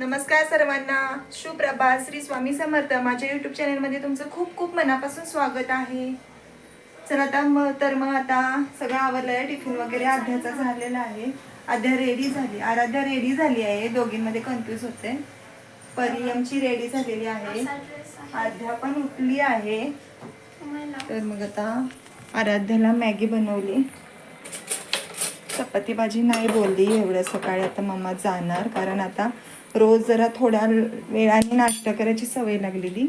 नमस्कार सर्वांना. सुप्रभा श्री स्वामी समर्थ माझ्या युट्यूब चॅनलमध्ये तुमचं खूप खूप मनापासून स्वागत आहे. चला आता मग तर मग आता सगळं आवरलं आहे. टिफिन वगैरे आध्याचा झालेला आहे. आध्या रेडी झाली. आराध्या रेडी झाली आहे. दोघींमध्ये कन्फ्यूज होते. परियमची रेडी झालेली आहे. आध्या पण उठली आहे. तर मग आता आराध्याला मॅगी बनवली. चपाती भाजी नाही बोलली. एवढ्या सकाळी आता मम्मा जाणार. कारण आता रोज जरा थोड्या वेळाने नाश्ता करायची सवय लागलेली.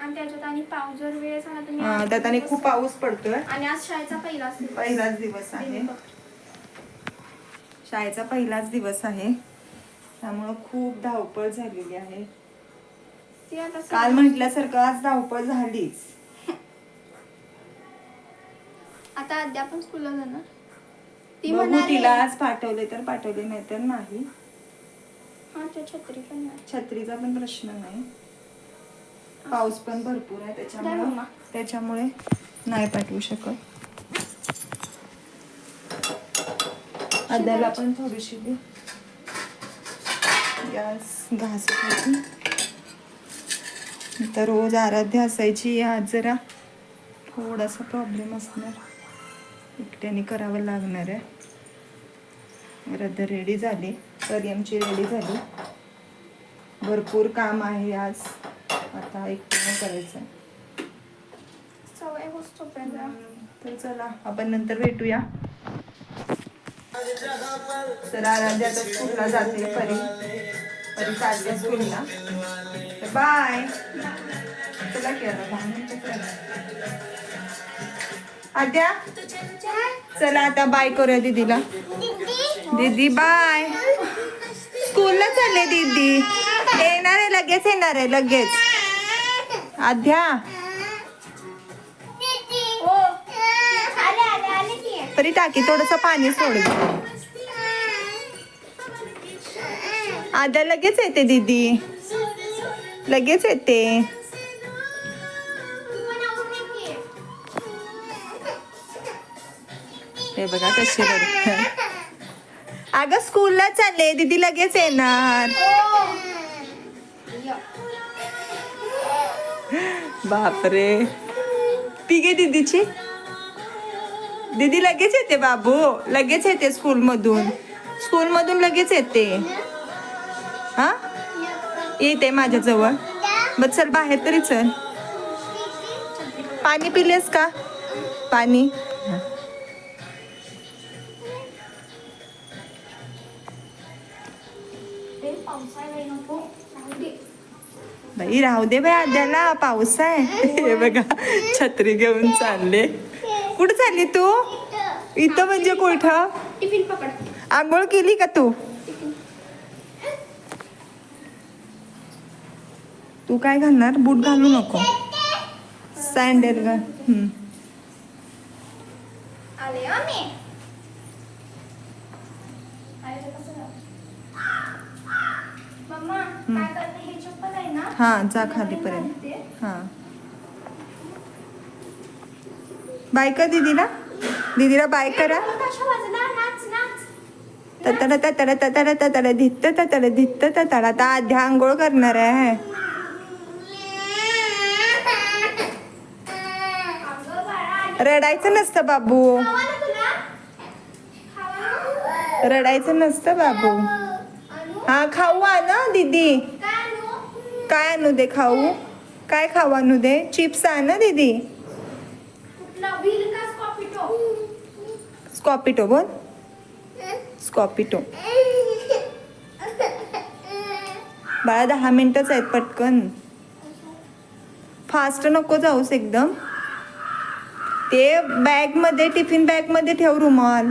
आणि त्याच्यात आणि पाऊस जर वेळ झाला तर त्यात आणि खूप पाऊस पडतोय. आणि आज शाळेचा पहिलाच दिवस. पहिलाच दिवस आहे. शाळेचा पहिलाच दिवस आहे. त्यामुळं खूप धावपळ झालेली आहे. काल म्हटल्यासारखं आज धावपळ झालीच. आता अद्याप स्कूलला जाणार. ती तिला आज पाठवले तर पाठवले नाही तर नाही. हा छत्री पण नाही. छत्रीचा पण प्रश्न नाही. पाऊस पण भरपूर आहे त्याच्यामुळे. त्याच्यामुळे नाही पाठवू शकत. आद्याला पण थोडीशी दे. गॅस तर रोज आराध्य असायची आज जरा थोडासा प्रॉब्लेम असणार. एकट्याने करावं लागणार आहे. आराध्य रेडी झाली. परियमची रेडी झाली. भरपूर काम आहे आज. आता एकटीने करायचं तर चला आपण नंतर भेटूया. तर आराध्या आता स्कूलला जाते परी. परी चालते स्कूलला. तर बाय. चला की आता आद्या? चला आता बाय करूया दीदीला. दीदी बाय. स्कूलला चालले दीदी. येणार आहे लगेच येणार आहे लगेच. आद्या? हो. तरी टाकी थोडस पाणी सोड. आद्या लगेच येते दीदी. लगेच येते. हे बघा कशी रडते. अगं स्कूलला चालले दीदी लगेच येणार. बापरे. ती गे दीदीची? दीदी लगेच येते बाबू. लगेच येते स्कूल मधून स्कूल मधून लगेच येते. हा? येते माझ्याजवळ. बस चल बाहेर तरी चल. पाणी पिलेस का? पाणी. बाई राहू दे बाई आद्याला पाऊस आहे. हे बघा छत्री घेऊन चालले. कुठं चालली तू? इथं म्हणजे कुठं? आंघोळ केली का तू? तू काय घालणार? बूट घालू नको. सँडल घाल हम्म. आले हो मी आले तर कसं जाऊ? मम्मा काय करते हे चप्पल आहे ना हा जा खालीपर्यंत. हा बाय का दीदीला दीदीला बाय करा ततड ततड ततड ततड धित्त ततड धित्त ततड आता आध्या आंघोळ करणार आहे रडायचं नसतं बाबू. रडायचं नसतं बाबू हा खाऊ ना दीदी काय आणू दे खाऊ? काय खाऊ आणू दे? चिप्स आण ना दीदी. स्कॉपिटो बोल. स्कॉपिटो बाळा दहा मिनटंच आहेत पटकन. फास्ट नको जाऊस एकदम. ते बॅगमध्ये टिफिन बॅगमध्ये ठेव रुमाल.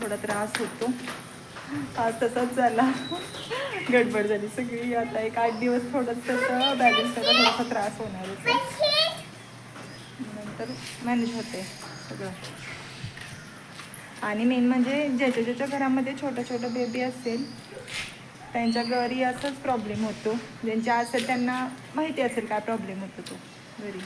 थोडा त्रास होतो. आज तसाच झाला. गडबड झाली सगळी. आता एक आठ दिवस थोडंसं बॅलन्स थोडासा त्रास होणार आहे. नंतर मॅनेज होते सगळं. आणि मेन म्हणजे ज्याच्या ज्याच्या घरामध्ये छोटा छोटा बेबी असेल त्यांच्या घरी असाच प्रॉब्लेम होतो. ज्यांच्या असेल त्यांना माहिती असेल काय प्रॉब्लेम होतो तो घरी.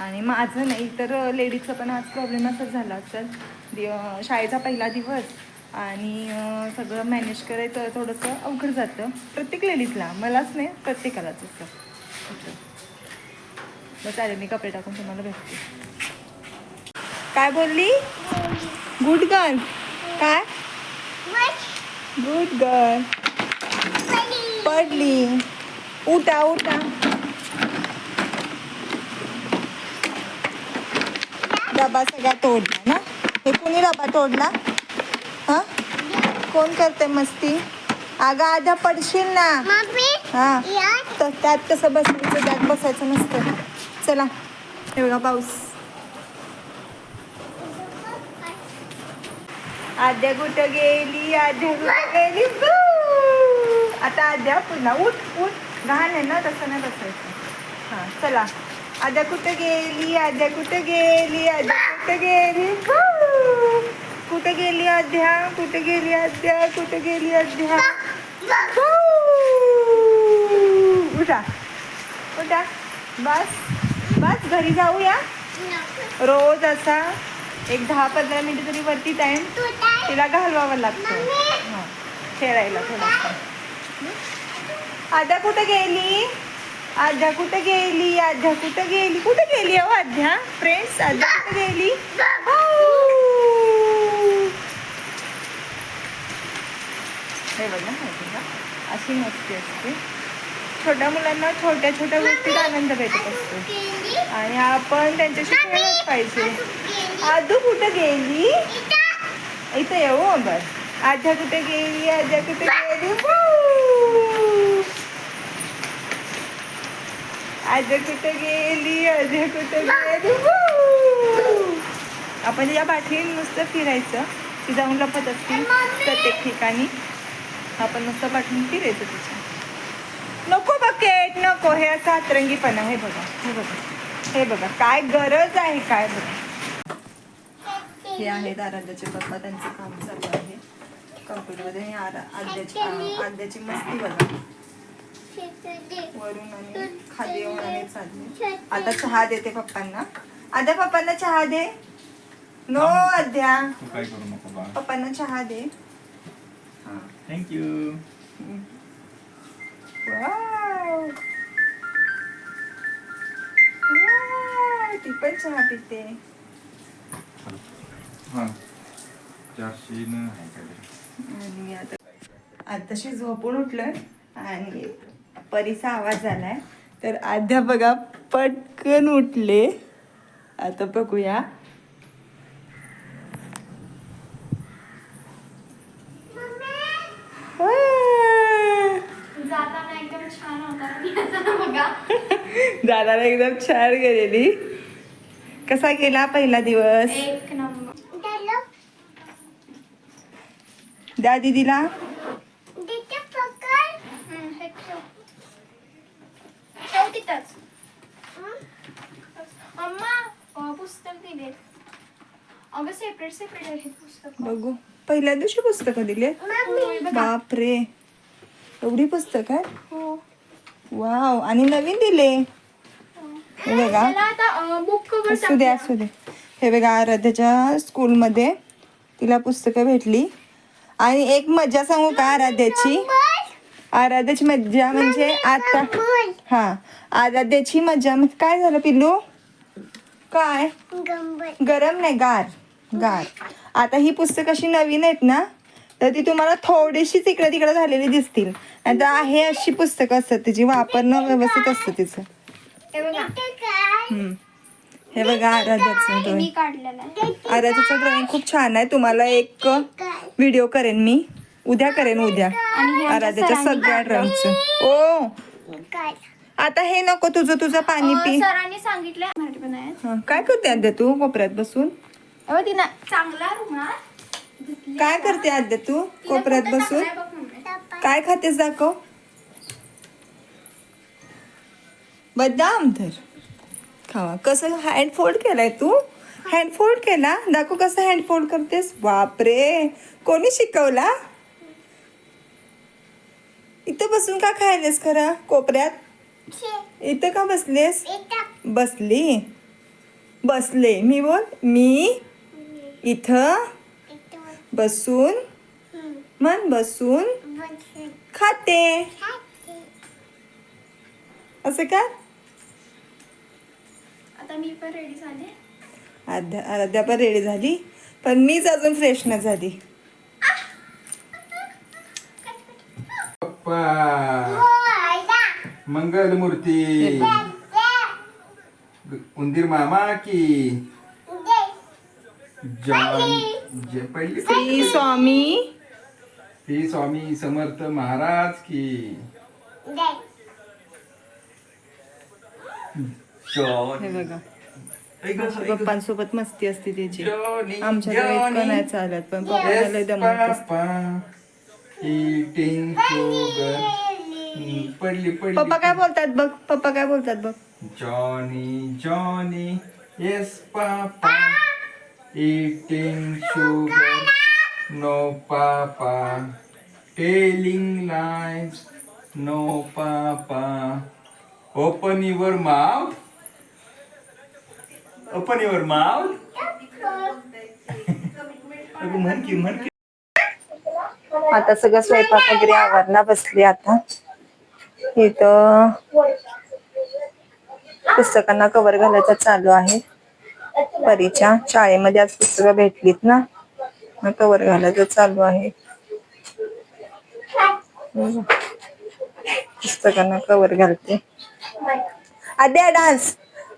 आणि माझं नाही तर लेडीजचा पण आज प्रॉब्लेम असाच झाला असेल. दि- शाळेचा पहिला दिवस आणि सगळं मॅनेज करायचं थोडंसं अवघड जातं. प्रत्येक लेडीजला मलाच नाही प्रत्येकालाच असं. असं. मग चालेल मी कपडे टाकून तुम्हाला भेटते. काय बोलली? गुड गर्ल काय? गुड गर्ल पडली. उठा उठा. डबा सगळा तोडला ना? हे कोणी डबा तोडला? हा? कोण करते मस्ती? अगं आधा पडशील ना. हा. तर त्यात कसं बसायचं? त्यात बसायचं नसतं. चला हे बघा पाऊस. आद्या कुठं गेली? आद्या कुठं गेली! आता आद्या पुन्हा उठ उठ. घाण आहे ना तसं नाही बसायचं. हां चला. आद्या कुठं गेली? आद्या कुठं गेली? आद्या कुठं गेली! कुठं गेली आद्या? कुठं गेली आद्या? कुठं गेली बू! उठा. उठा. बस. बस घरी जाऊया? रोज असा एक दहा पंधरा मिनिटं तरी वरती टाइम तिला घालवावं लागतं. हां. खेळायला थोडंसं. आद्या कुठं गेली? आद्या कुठं गेली? आद्या कुठं गेली? कुठं गेली अहो आद्या फ्रेंड्स आद्या कुठं गेली? हे! बघा माहिती का अशी मस्ती असते. छोट्या मुलांना छोट्या छोट्या गोष्टीत आनंद भेटत असतो. आणि आपण त्यांच्याशी खेळलंच पाहिजे. आदू कुठं गेली? इथं. येऊ बर. आद्या कुठे गेली? आद्या कुठे गेली? आज कुठे गेली? आज कुठे गेली? आपण या पाठी नुसतं फिरायचं. ती जाऊन लपत असते प्रत्येक ठिकाणी. आपण नुसतं पाठवून फिरायचं तिच्या नको बकेट नको. हे असं हातरंगीपणा हे बघा हे बघा. हे बघा काय गरज आहे काय बघा. हे आहेत आराध्याचे पप्पा. त्यांचं काम चालू आहे. कम्प्युटरमध्ये आणि आरा आद्याची आद्याची मस्ती बघा. वरून आणि खाली येऊन आणि चालले आता चहा देते पप्पांना. आद्या पप्पांना चहा दे. नो आद्या. तू काय करू नको बा पप्पांना चहा दे. हा थँक्यू वाव. वाव, ती पण चहा पिते. हां चारशे न आहे काय आणि आता आताशी झोपून उठलोय आणि परीचा आवाज झालाय तर आद्या बघा पटकन उठले. आता बघूया. आ. जाताना एकदम छान होता. येताना बघा. दादाला एकदम छान गेलेली कसा गेला पहिला दिवस? एक नंबर. द्या दीदीला हम्म, हे ठेव. ठेव तिथंच. अम्मा अं, पुस्तक दिले अगं सेपरेट सेपरेट आहे पुस्तक. बघू. पहिल्या दिवशी पुस्तकं दिले. बापरे. एवढी पुस्तक आहे हो. वाव. आणि नवीन दिले? हे बघा. त्याला आता बुक कवर असू दे असू दे. हे बघा आराध्याच्या स्कूलमध्ये तिला पुस्तकं भेटली. आणि एक मजा सांगू का आराध्याची? आराध्याची मज्जा म्हणजे आता हा. आराध्याची मजा म्हणजे काय झालं पिल्लू? काय? गरम नाही गार. गार. आता ही पुस्तक अशी नवीन आहेत ना तर ती तुम्हाला थोडीशीच इकडे तिकडे झालेली दिसतील. आणि आहे अशी पुस्तकं असतात तिची वापरणं व्यवस्थित असतं तिचं. हे बघा. हम्म. हे बघा आराध्याचं ड्रॉइंग. काढलेला आहे. आराध्याचं ड्रॉइंग खूप छान आहे. तुम्हाला एक व्हिडिओ करेन मी. उद्या करेन उद्या. आणि हे आमच्या आराध्याच्या सगळ्या. ड्रॉइंगचं. ओ! आता हे नको तुझं तुझं पाणी पी. सरांनी सांगितलं मराठी पण आहे हा, काय करते आद्या तू कोपऱ्यात बसून? अहो, तिनं चांगला रुमाल काय करते आद्या तू कोपऱ्यात बसून? काय खातेस दाखव. बदाम तर खावा. कसं हँड फोल्ड केलाय तू? हँड फोल्ड केला? दाखव कसं हँड फोल्ड करतेस? बापरे! कोणी शिकवला? इथं बसून का खायलेस खरं? कोपऱ्यात? इथं. का बसलेस? बसली? बसले. मी बोल. मी इथं बसून मन बसून खाते. असं का आता मी पण रेडी झाले. आराध्या पण रेडी झाली. पण मीच अजून फ्रेश नाही झाली. मंगल मूर्ती उंदीर मामा की. जॉन जे पहिली श्री स्वामी. श्री स्वामी समर्थ महाराज की. हे बघा. पप्पांसोबत मस्ती असते त्याची. इतकं जॉनी. नाही चालत पण पप्पाला असते. पडली पडली पप्पा काय बोलतात बघ पप्पा काय बोलतात बघ. Johnny Johnny yes papa. Eating sugar no papa telling lies no papa open your mouth open your mouth म्हण की म्हण की आता सगळं स्वयंपाक वगैरे आवरला बसली आता. इथं पुस्तकांना कवर घालायचं चालू आहे. परीच्या शाळेमध्ये आज पुस्तकं भेटलीत ना? कव्हर कवर घालायचं चालू आहे. पुस्तकांना कवर घालते. आद्या डान्स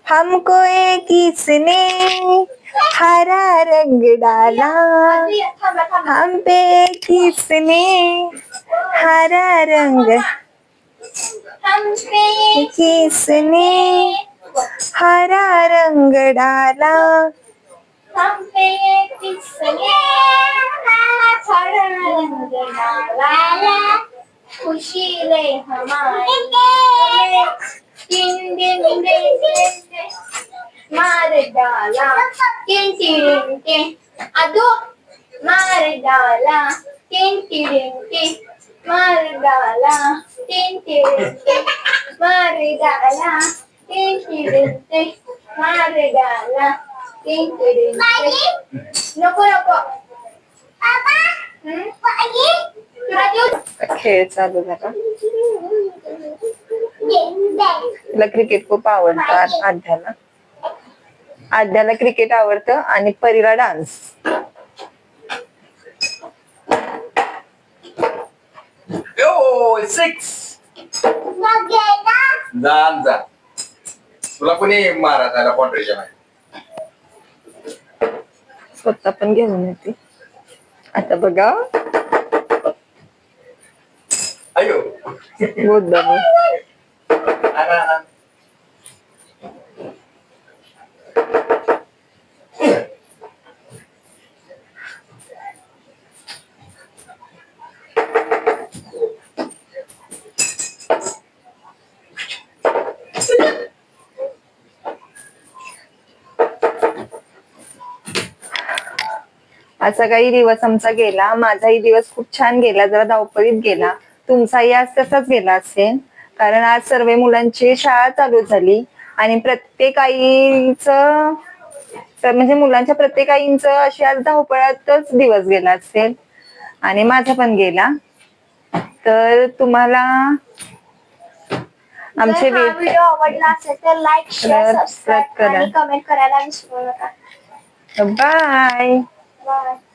हमको एक किसने हरा रंग डाला। हम पे किसने हरा रंग किसने हरा रंग डाला? खुशी रे हमारे। दिन दिन दिन दिन मार डाला। टिन टिन टिन अदो मार डाला। टिन टिन टिन मार्गाला डाला टिन टिन टिन मार डाला टिन टिन नको नको. खेळ चालू झाला. तिला क्रिकेट खूप आवडतं आध्याला आध्याला क्रिकेट आवडतं आणि परीला डान्स ओ सिक्स जाण जा तुला कोणी मारा त्याला कॉन्ट्रीच्या नाही स्वतः पण घेऊन येते. आता बघा. अयो. आणा, आणा. असा काही दिवस आमचा गेला. माझाही दिवस खूप छान गेला. जरा धावपळीत गेला. तुमचाही आज तसाच गेला असेल. कारण आज सर्व मुलांची शाळा चालू झाली. आणि प्रत्येक आईच तर म्हणजे मुलांच्या प्रत्येक आईंचं अशी आज धावपळातच दिवस गेला असेल. आणि माझा पण गेला. तर तुम्हाला आमचे व्हिडिओ आवडला असेल तर लाईक शेअर सबस्क्राईब करा. कमेंट करायला विसरू नका. Bye bye